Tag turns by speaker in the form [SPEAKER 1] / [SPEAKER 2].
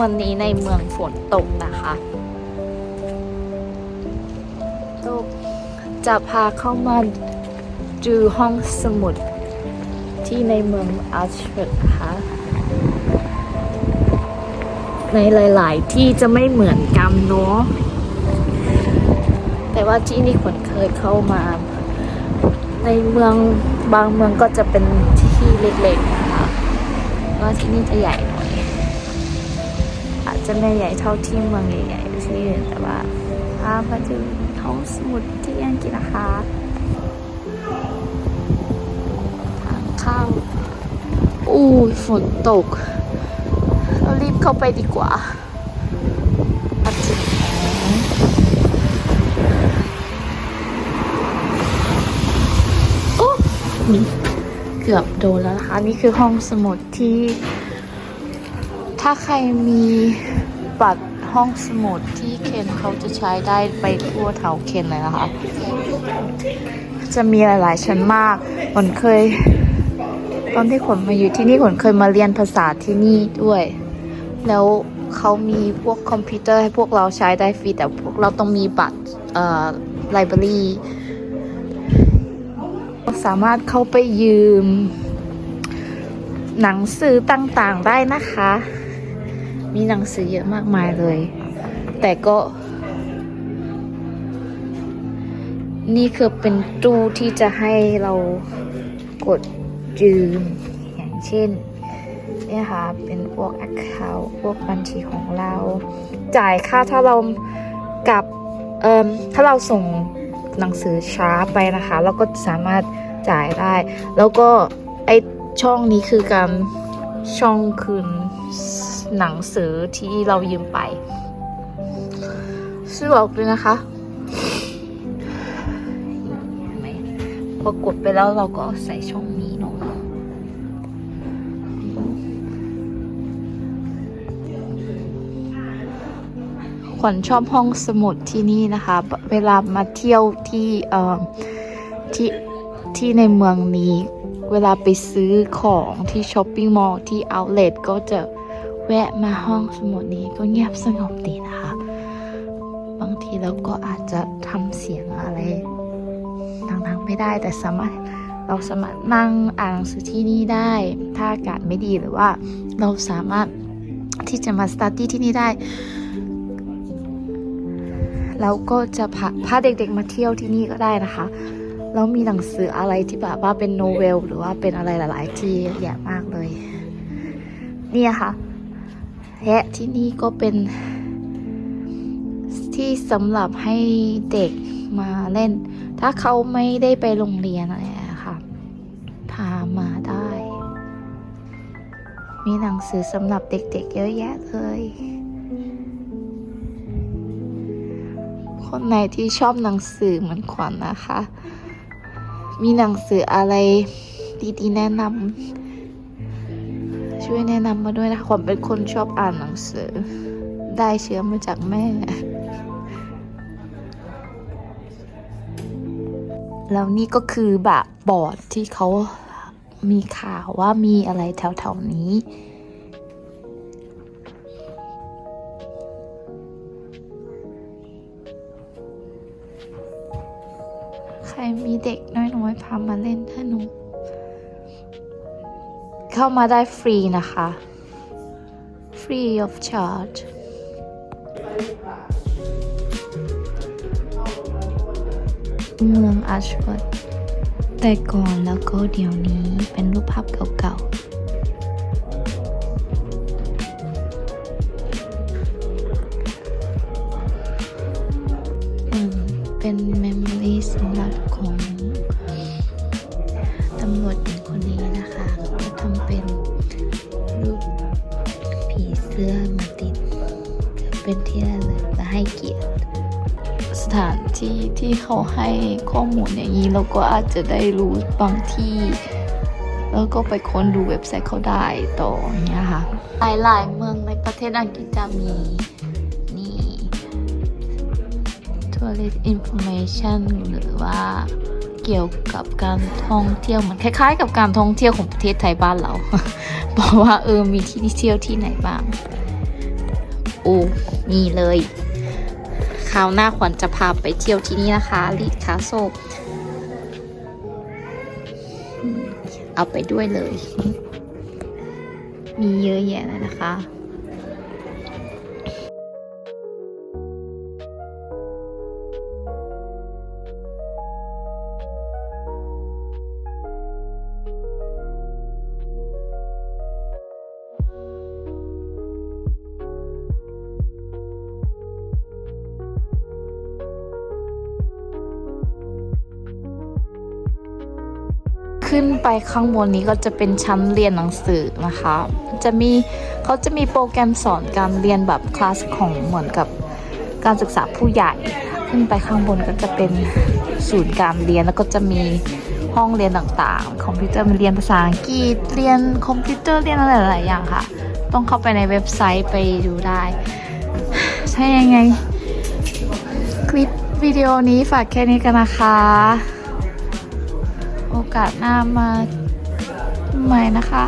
[SPEAKER 1] วันนี้ในเมืองฝนตกนะคะตกจะพาเข้ามาดูห้องสมุดที่ในเมืองอัชเวิร์ดนะคะในหลาย ๆ ที่จะไม่เหมือนกันเนาะแต่ว่าที่นี่ขวัญเคยเข้ามา ในเมืองบางเมืองก็จะเป็นที่เล็กๆนะคะว่าที่นี่จะใหญ่ จะไม่ใหญ่เท่าที่เมืองใหญ่ๆที่อื่นแต่ว่าพามาดูห้องสมุดที่อังกฤษนะคะทางเข้าอู้ยฝนตก เรารีบเข้าไปดีกว่ามาถึงแล้วโอ้เกือบโดนแล้วนะคะ นี่คือห้องสมุดที่ ถ้าใครมีบัตรห้องสมุดที่เคนเขาจะใช้ได้ไปทั่วเถาเคนเลยนะคะ จะมีหลาย ๆ ชั้นมากขนเคย ตอนที่ขนมาอยู่ที่นี่ขนเคยมาเรียนภาษาที่นี่ด้วย แล้วเขามีพวกคอมพิวเตอร์ให้พวกเราใช้ได้ฟรี แต่พวกเราต้องมีบัตรเอ่อไลบรารีสามารถเข้าไปยืม หนังสือต่าง ๆ ได้นะคะ มีหนังสือเยอะมากมายเลย แต่ก็ นี่คือเป็นตู้ที่จะให้เรากดยืมอย่างเช่นเนี่ยค่ะเป็นพวก account พวกบัญชีของเรา จ่ายค่าถ้าเรากับเอ่มถ้าเราส่งหนังสือช้าไปนะคะ เราก็สามารถจ่ายได้ แล้วก็ไอช่องนี้คือการช่องคืน หนังสือที่เรายืมไปซื้อออกเลยนะคะเห็นไหมพอกดไปแล้วเราก็ใส่ช่องนี้เนาะขวัญชอบห้องสมุดที่นี่นะคะ เวลามาเที่ยวที่เอ่อที่ที่ในเมืองนี้ เวลาไปซื้อของที่ช้อปปิ้งมอลล์ที่เอาเลทก็จะ แวะมาห้องสมุดนี้ก็เงียบสงบดีนะคะ บางทีเราก็อาจจะทำเสียงอะไรดังๆไม่ได้แต่สามารถเราสามารถนั่งอ่านหนังสือที่นี่ได้ ถ้าอากาศไม่ดีหรือว่าเราสามารถที่จะมาสตาร์ที่ที่นี่ได้แล้วก็จะพาพาเด็กๆมาเที่ยวที่นี่ก็ได้นะคะ แล้วมีหนังสืออะไรที่แบบว่าเป็นโนเวลหรือว่าเป็นอะไรหลาย ๆ ที่เยอะแยะมากเลย นี่ค่ะ และที่นี่ก็เป็นที่สำหรับให้เด็กมาเล่น ถ้าเขาไม่ได้ไปโรงเรียนอะไรค่ะ พามาได้ มีหนังสือสำหรับเด็กๆเยอะแยะเลย คนไหนที่ชอบหนังสือเหมือนขวัญนะคะ มีหนังสืออะไรดีๆแนะนำ ช่วยแนะนำมาด้วยนะคะขวัญเป็นคนชอบอ่านหนังสือ ได้เชื้อมาจากแม่ แล้วนี่ก็คือแบบบอร์ดที่เขามีข่าวว่ามีอะไรแถวๆนี้ ใครมีเด็กน้อยๆพามาเล่นถ้าหนู เข้ามาได้ฟรีนะคะ free of charge เมืองอาชวัตแต่ก่อนแล้วก็เดี๋ยวนี้เป็นรูปภาพเก่าๆ ให้เกียรติ สถานที่ที่เขาให้ข้อมูลอย่างนี้เราก็อาจจะได้รู้บางที่ แล้วก็ไปค้นดูเว็บไซต์เขาได้ต่ออย่างเงี้ยค่ะหลายๆเมืองในประเทศอังกฤษจะมีนี่ tourist information หรือว่าเกี่ยวกับการท่องเที่ยวเหมือนคล้าย ๆ กับการท่องเที่ยวของประเทศไทยบ้านเรา บอกว่าเออมีที่เที่ยวที่ไหนบ้าง โอ้นี่เลย คราวหน้าขวัญจะพาไปเที่ยวที่นี่นะคะลีดคาโซเอาไปด้วยเลย มีเยอะแยะเลยนะคะ ขึ้นไปข้างบนนี้ก็จะเป็นชั้นเรียนหนังสือนะคะ จะมีเขาจะมีโปรแกรมสอนการเรียนแบบคลาสของเหมือนกับการศึกษาผู้ใหญ่ ขึ้นไปข้างบนก็จะเป็นศูนย์การเรียนแล้วก็จะมีห้องเรียนต่างๆ คอมพิวเตอร์เรียนภาษาอังกฤษ เรียนคอมพิวเตอร์เรียนอะไรหลายอย่างค่ะ ต้องเข้าไปในเว็บไซต์ไปดูได้ ใช่ยังไง คลิปวิดีโอนี้ฝากแค่นี้กันนะคะ โอกาสหน้ามาใหม่นะคะ